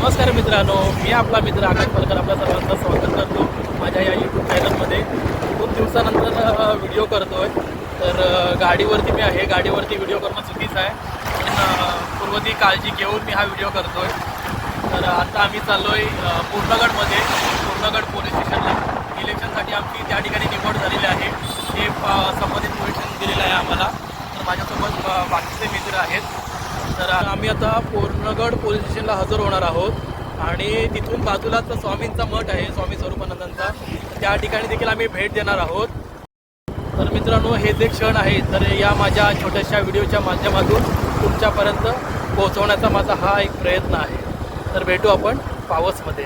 नमस्कार मित्रांनो मी आपला मित्र आकाश पलकर आपल्या सर्वांचं स्वागत करतो माझ्या या यूट्यूब चॅनलमध्ये खूप दिवसानंतर व्हिडिओ करतो आहे तर गाडीवरती मी आहे. गाडीवरती व्हिडिओ करणं चुकीचं आहे. पण पूर्व ती काळजी घेऊन मी हा व्हिडिओ करतो आहे तर आता आम्ही चाललो आहे पूर्णगडमध्ये. पूर्णगड पोलीस स्टेशनला. इलेक्शनसाठी आमची त्या ठिकाणी निवड झालेली आहे. ते संबंधित पोलीस दिलेलं आहे आम्हाला. तर माझ्यासोबत बाकीचे मित्र आहेत. तर आम्ही आता पूर्णगड पोलीस स्टेशनला हजर होणार आहोत. आणि तिथून बाजूलाच स्वामींचा मठ आहे स्वामी स्वरूपानंदांचा. त्या ठिकाणी देखील आम्ही भेट देणार आहोत. तर मित्रांनो हे जे क्षण आहे तर या माझ्या छोट्याशा व्हिडिओच्या माध्यमातून तुमच्यापर्यंत पोहोचवण्याचा माझा हा एक प्रयत्न आहे. तर भेटू आपण पावसमध्ये.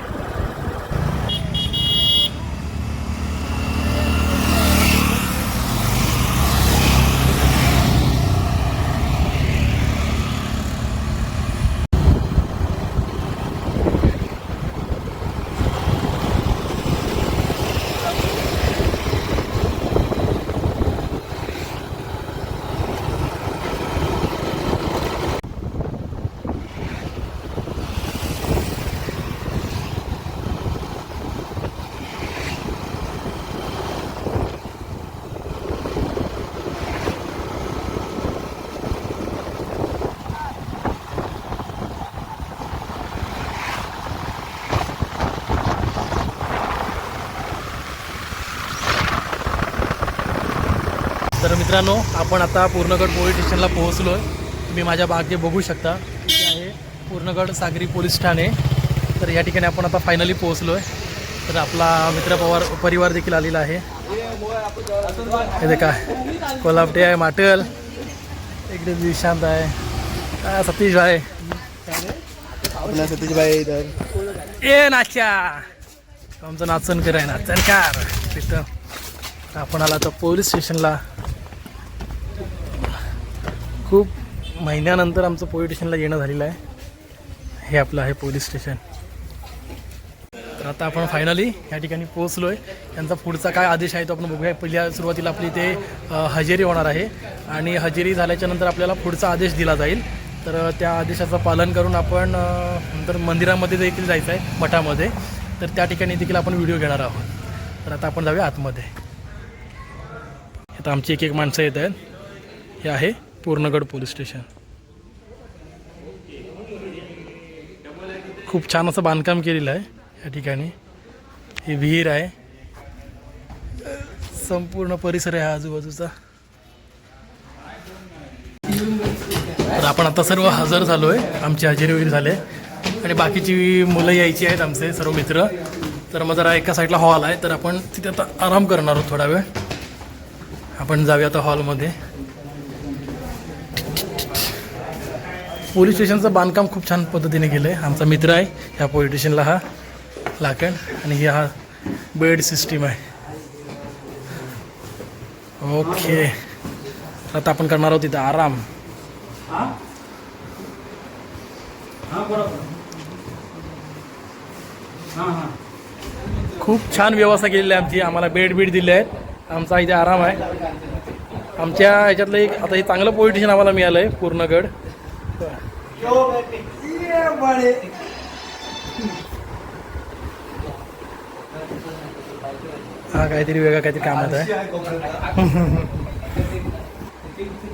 तर मित्रांनो आपण आता पूर्णगड पोलीस स्टेशनला पोहोचलो आहे तुम्ही माझ्या मागे बघू शकता. इथे आहे पूर्णगड सागरी पोलीस ठाणे. तर या ठिकाणी आपण आता फायनली पोहोचलो आहे तर आपला मित्र पवार परिवार देखील आलेला आहे. हे देखा कोल्हापटे आहे माटल. इकडे विशांत आहे. काय सतीश भाई सतीशबाई इधर ए नाच्या आमचं नाचन कराय नाचनकार तिथं आपण आला तर पोलीस स्टेशनला. खूप महिन्यानंतर आमचं पोलीस स्टेशनला येणं झालेलं आहे. हे आपलं आहे पोलीस स्टेशन. तर आता आपण फायनली या ठिकाणी पोहोचलो आहे त्यांचा पुढचा काय आदेश आहे तो आपण बघूया. पहिल्या सुरुवातीला आपली ते हजेरी होणार आहे. आणि हजेरी झाल्याच्यानंतर आपल्याला पुढचा आदेश दिला जाईल. तर त्या आदेशाचं पालन करून आपण नंतर मंदिरामध्ये देखील जायचं आहे मठामध्ये. तर त्या ठिकाणी देखील आपण व्हिडिओ घेणार आहोत. तर आता आपण जाऊया आतमध्ये. आता आमची एक एक माणसं येत आहेत. हे आहे. Purnagad police station. खूप छान असं बांधकाम केलेलं आहे या ठिकाणी. ही विहीर आहे. संपूर्ण परिसर आहे हा आजूबाजूचा. तर आपण आता सर्व हजर झालो आहे आमची हजेरी वगैरे झाले. आणि बाकीची मुलं यायची आहेत आमचे सर्व मित्र. तर मग जरा एका साईडला हॉल आहे. तर आपण तिथे आता आराम करणार आहोत थोडा वेळ. आपण जाऊया आता हॉलमध्ये पोलीस स्टेशनचं बांधकाम खूप छान पद्धतीने केलं आहे आमचा मित्र आहे ह्या पोलीस स्टेशनला हा लाकड आणि ही हा बेड सिस्टीम आहे. ओके. आता आपण करणार आहोत तिथं आराम. खूप छान व्यवस्था केलेली आहे आमची. आम्हाला बेड बीड दिले आहेत. आमचा इथे आराम आहे. आमच्या ह्याच्यातलं एक आता हे चांगलं पोलीस स्टेशन आम्हाला मिळालं आहे पूर्णगड. हा काहीतरी वेगळं काहीतरी कामात आहे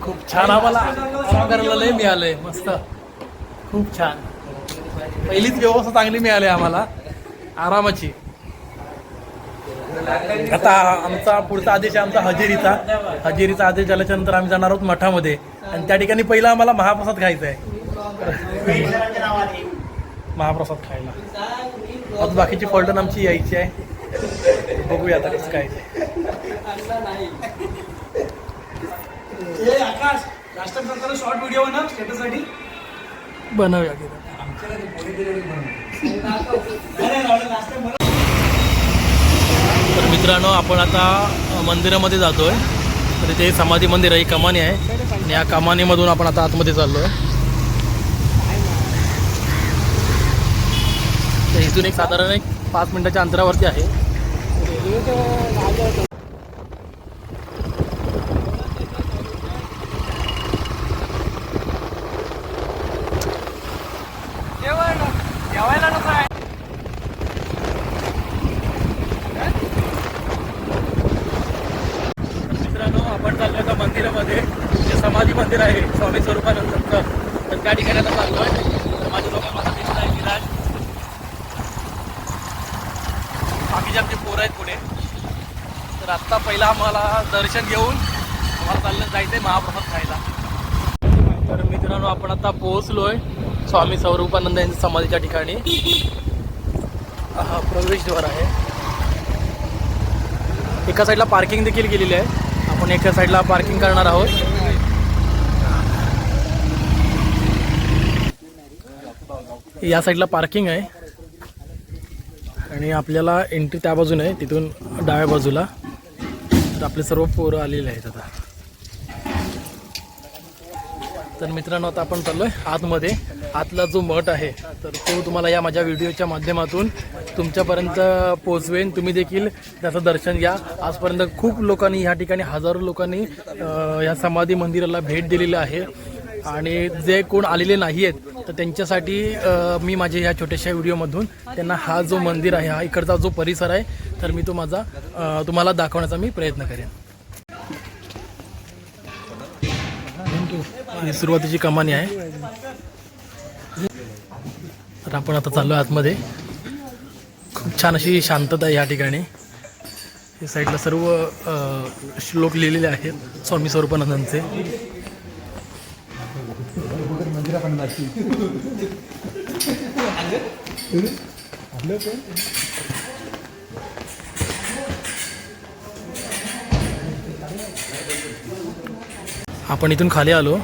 खूप छान आम्हाला आराम करायला लय मिळालंय मस्त. खूप छान. पहिलीच व्यवस्था चांगली मिळाली आम्हाला. आरामाची. आता आमचा पुढचा आदेश आहे आमचा हजेरीचा. हजेरीचा आदेश झाल्याच्यानंतर आम्ही जाणार आहोत मठामध्ये. आणि त्या ठिकाणी पहिला आम्हाला महाप्रसाद खायचा आहे. महाप्रसाद खायला. आज बाकीची फलटण आमची यायची आहे. बघूया आता कसं काय ते. आकाश राष्ट्रपती शॉर्ट व्हिडिओ ना स्टेटससाठी बनवूया तर मित्रांनो आपण आता मंदिरामध्ये जातो आहे तर इथे समाधी मंदिर आहे ही कमानी आहे. आणि या कमानीमधून आपण आता आतमध्ये चाललो आहे इथून एक साधारण एक पाच मिनिटाच्या अंतरावरती आहे जेवायला नको मंदिर आहे स्वामी स्वरूपानंदचं तर त्या ठिकाणी आता चाललो आहे तर माझ्या लोक माझा मित्र आहे विराज बाकीचे आमचे पोरं आहेत पुढे तर आत्ता पहिला आम्हाला दर्शन घेऊन आम्हाला चाललं जायचं आहे महाप्रसाद खायला. तर मित्रांनो आपण आता पोहोचलोय स्वामी स्वरूपानंद यांच्या समाधीच्या ठिकाणी. हा प्रवेशद्वार आहे. एका साईडला पार्किंग देखील केलेली आहे. आपण एका साईडला पार्किंग करणार आहोत. या साईडला पार्किंग आहे. आणि आपल्याला एंट्री त्या बाजूने आहे तिथून डाव्या बाजूला. तर आपले सर्व पोरं आलेले आहेत आता. तर मित्रांनो आता आपण चाललो आहे आतमध्ये. आतला जो मठ आहे तर तो तुम्हाला या माझ्या व्हिडिओच्या माध्यमातून तुमच्यापर्यंत पोचवेन तुम्ही देखील त्याचं दर्शन घ्या. आजपर्यंत खूप लोकांनी ह्या ठिकाणी हजारो लोकांनी या समाधी मंदिराला भेट दिलेली आहे. आणि जे कोण आलेले नाही आहेत तर त्यांच्यासाठी मी माझ्या ह्या छोट्याशा व्हिडिओमधून त्यांना हा जो मंदिर आहे हा इकडचा जो परिसर आहे तर मी तो माझा तुम्हाला दाखवण्याचा मी प्रयत्न करेन. ही सुरुवातीची कमानी आहे. तर आपण आता चाललो आतमध्ये. खूप छान अशी शांतता आहे या ठिकाणी. या साईडला सर्व श्लोक लिहिलेले आहेत स्वामी स्वरूपानंदांचे. आपण इथून खाली आलो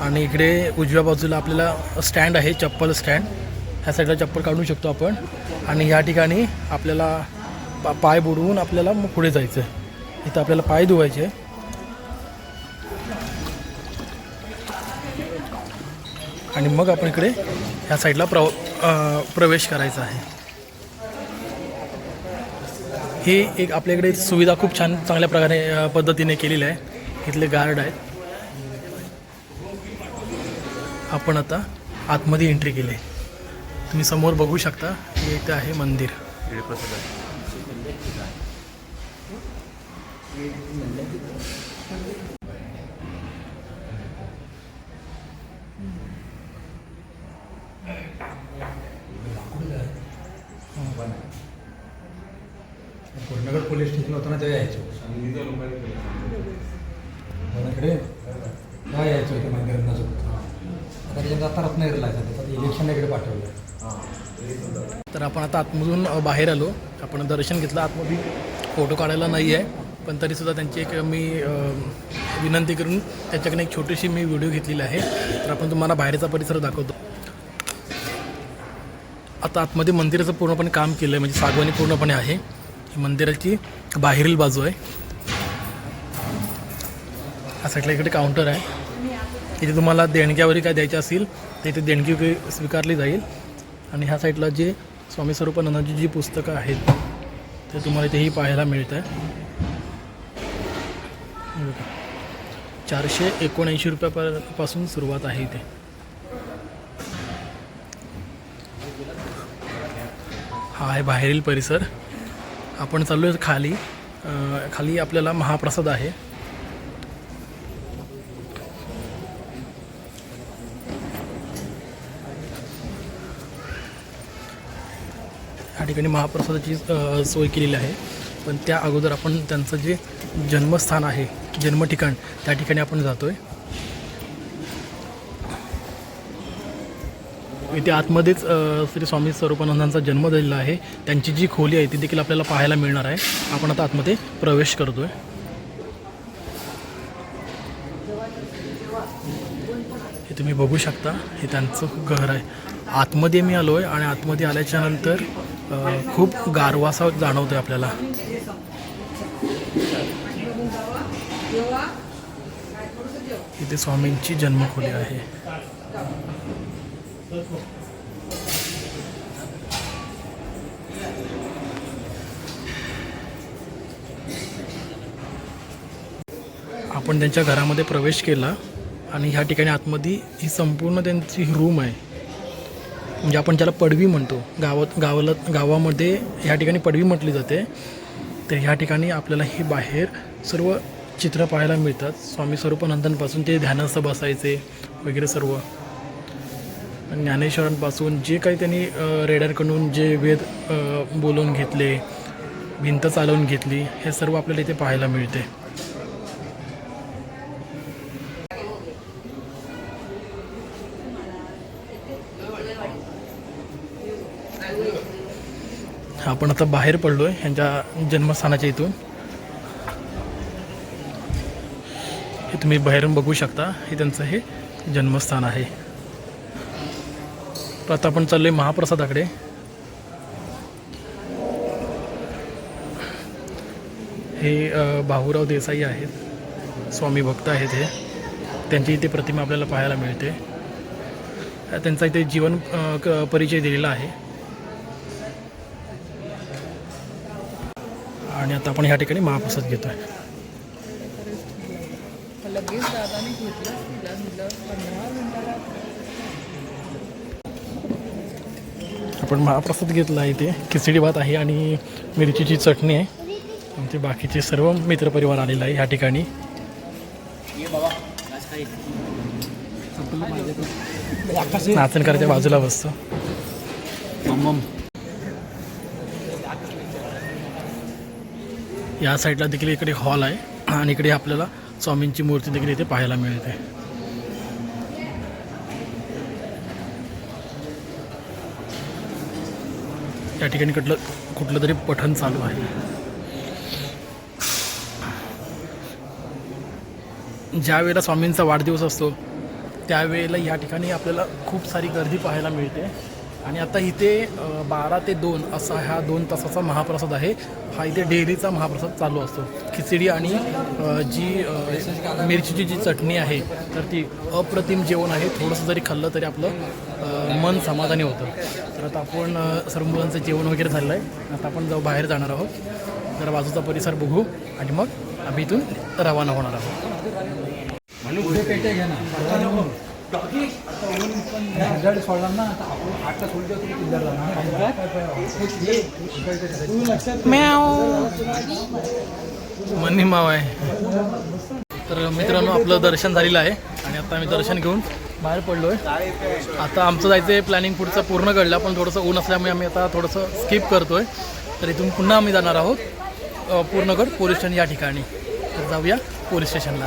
आणि इकडे उजव्या बाजूला आपल्याला स्टँड आहे चप्पल स्टँड. ह्या साईडला चप्पल काढू शकतो आपण. आणि ह्या ठिकाणी आपल्याला पाय बुडवून आपल्याला मग पुढे जायचं आहे इथं आपल्याला पाय धुवायचे. आणि मग आपण इकडे ह्या साईडला प्रव प्रवेश करायचा आहे. ही एक आपल्याकडे सुविधा खूप छान चांगल्या प्रकारे पद्धतीने केलेली आहे. इथले गार्ड आहेत. आपण आता आतमध्ये एंट्री केली तुम्ही समोर बघू शकता हे इथे आहे मंदिर. पोलीस स्टेशन होतं ना तेव्हा यायचो. कोणाकडे? काय यायचो होतं मंदिरात नसो आता त्याच्यात आता रत्नागिरीला जायचं आता इलेक्शनला इकडे पाठवलं. तर आपण आता आतमधून बाहेर आलो. आपण दर्शन घेतलं. आतमध्ये फोटो काढायला नाही आहे. पण तरीसुद्धा त्यांची एक मी विनंती करून त्यांच्याकडे एक छोटीशी मी व्हिडिओ घेतलेली आहे. तर आपण तुम्हाला बाहेरचा परिसर दाखवतो. आता आतमध्ये मंदिराचं पूर्णपणे काम केलं आहे म्हणजे सागवानी पूर्णपणे आहे. मंदिराची बाहेरील बाजू आहे. हा साईडला इकडे काउंटर आहे. इथे तुम्हाला देणग्यावरी काय द्यायचे असेल तर इथे देणगी स्वीकारली जाईल. आणि ह्या साईडला जे स्वामी स्वरूपानंदाची जी पुस्तकं आहेत ते तुम्हाला इथेही पाहायला मिळत आहे चारशे एकोणऐंशी रुपयापासून सुरुवात आहे इथे. हा आहे बाहेरील परिसर. आपण चाललो आहे खाली खाली आपल्याला महाप्रसाद आहे. या ठिकाणी महाप्रसादाची सोय केलेली आहे. पण त्या अगोदर आपण त्यांचं जे जन्मस्थान आहे जन्म ठिकाण त्या ठिकाणी आपण जातो आहे इथे आतमध्येच श्री स्वामी स्वरूपानंदांचा जन्म झालेला आहे. त्यांची जी खोली आहे ती देखील आपल्याला पाहायला मिळणार आहे. आपण आता आतमध्ये प्रवेश करतोय. हे तुम्ही बघू शकता हे त्यांचं खूप घर आहे. आतमध्ये मी आलो आहे आणि आतमध्ये आल्याच्यानंतर खूप गारवासा जाणवतो आहे आपल्याला. इथे स्वामींची जन्मखोली आहे. आपण त्यांच्या घरामध्ये प्रवेश केला आणि ह्या ठिकाणी आतमध्ये ही संपूर्ण त्यांची रूम आहे. म्हणजे आपण ज्याला पडवी म्हणतो गावात गावाला गावामध्ये ह्या ठिकाणी पडवी म्हटली जाते तर ह्या ठिकाणी आपल्याला ही बाहेर सर्व चित्र पाहायला मिळतात. स्वामी स्वरूपानंदांपासून ते ध्यानस्थ बसायचे वगैरे सर्व. ज्ञानेश्वरांपासून जे काही त्यांनी रेडरकडून जे वेद बोलून बोलवून घेतले भिंत चालवून घेतली हे सर्व आपल्याला इथे पाहायला मिळते. आपण आता बाहेर पडलोय ह्यांच्या जन्मस्थानाच्या इथून. हे तुम्ही बाहेरून बघू शकता हे त्यांचं हे जन्मस्थान आहे. तर आता आपण आहे महाप्रसादाकडे. हे भाऊराव देसाई आहेत. स्वामी भक्त आहेत हे. त्यांची इथे प्रतिमा आपल्याला पाहायला मिळते. त्यांचा इथे जीवन क- परिचय दिलेला आहे. आणि आता आपण ह्या ठिकाणी महाप्रसाद घेतो लगेच आपण महाप्रसाद घेतला आहे इथे. खिचडी भात आहे आणि मिरचीची चटणी आहे. आमचे बाकीचे सर्व मित्रपरिवार आलेला आहे ह्या ठिकाणी. नाचणकरच्या बाजूला बसतो. या साईडला देखील इकडे हॉल आहे. आणि इकडे आपल्याला स्वामींची मूर्ती देखील इथे पाहायला मिळते. त्या ठिकाणी कुठलं कुठलं तरी पठण चालू आहे. ज्या वेळेला स्वामींचा वाढदिवस असतो त्यावेळेला या ठिकाणी आपल्याला खूप सारी गर्दी पाहायला मिळते. आणि आता इथे बारा ते दोन असा हा दोन तासाचा महाप्रसाद आहे. हा इथे डेलीचा महाप्रसाद चालू असतो. खिचडी आणि जी मिरचीची जी चटणी आहे तर ती अप्रतिम जेवण आहे. थोडंसं जरी खाल्लं तरी आपलं मन समाधानी होतं. तर आता आपण सर्व मुलांचं जेवण वगैरे झालेलं आहे आता आपण जाऊ बाहेर जाणार आहोत. जरा बाजूचा परिसर बघू आणि मग आम्ही इथून रवाना होणार आहोत. पुढे घ्या ना. हजार सोडला ना आता आपण आठला सोडलं तुम्ही किल्ल्यावर जाणार. मनी माव आहे. तर मित्रांनो आपलं दर्शन झालेलं आहे आणि आता आम्ही दर्शन घेऊन बाहेर पडलो आहे आता आमचं जायचं आहे प्लॅनिंग पुढचं पूर्ण घडलं पण थोडंसं ऊन असल्यामुळे आम्ही आता थोडंसं स्किप करतो आहे तर इथून पुन्हा आम्ही जाणार आहोत पूर्णगड पोलीस स्टेशन या ठिकाणी. तर जाऊया पोलीस स्टेशनला.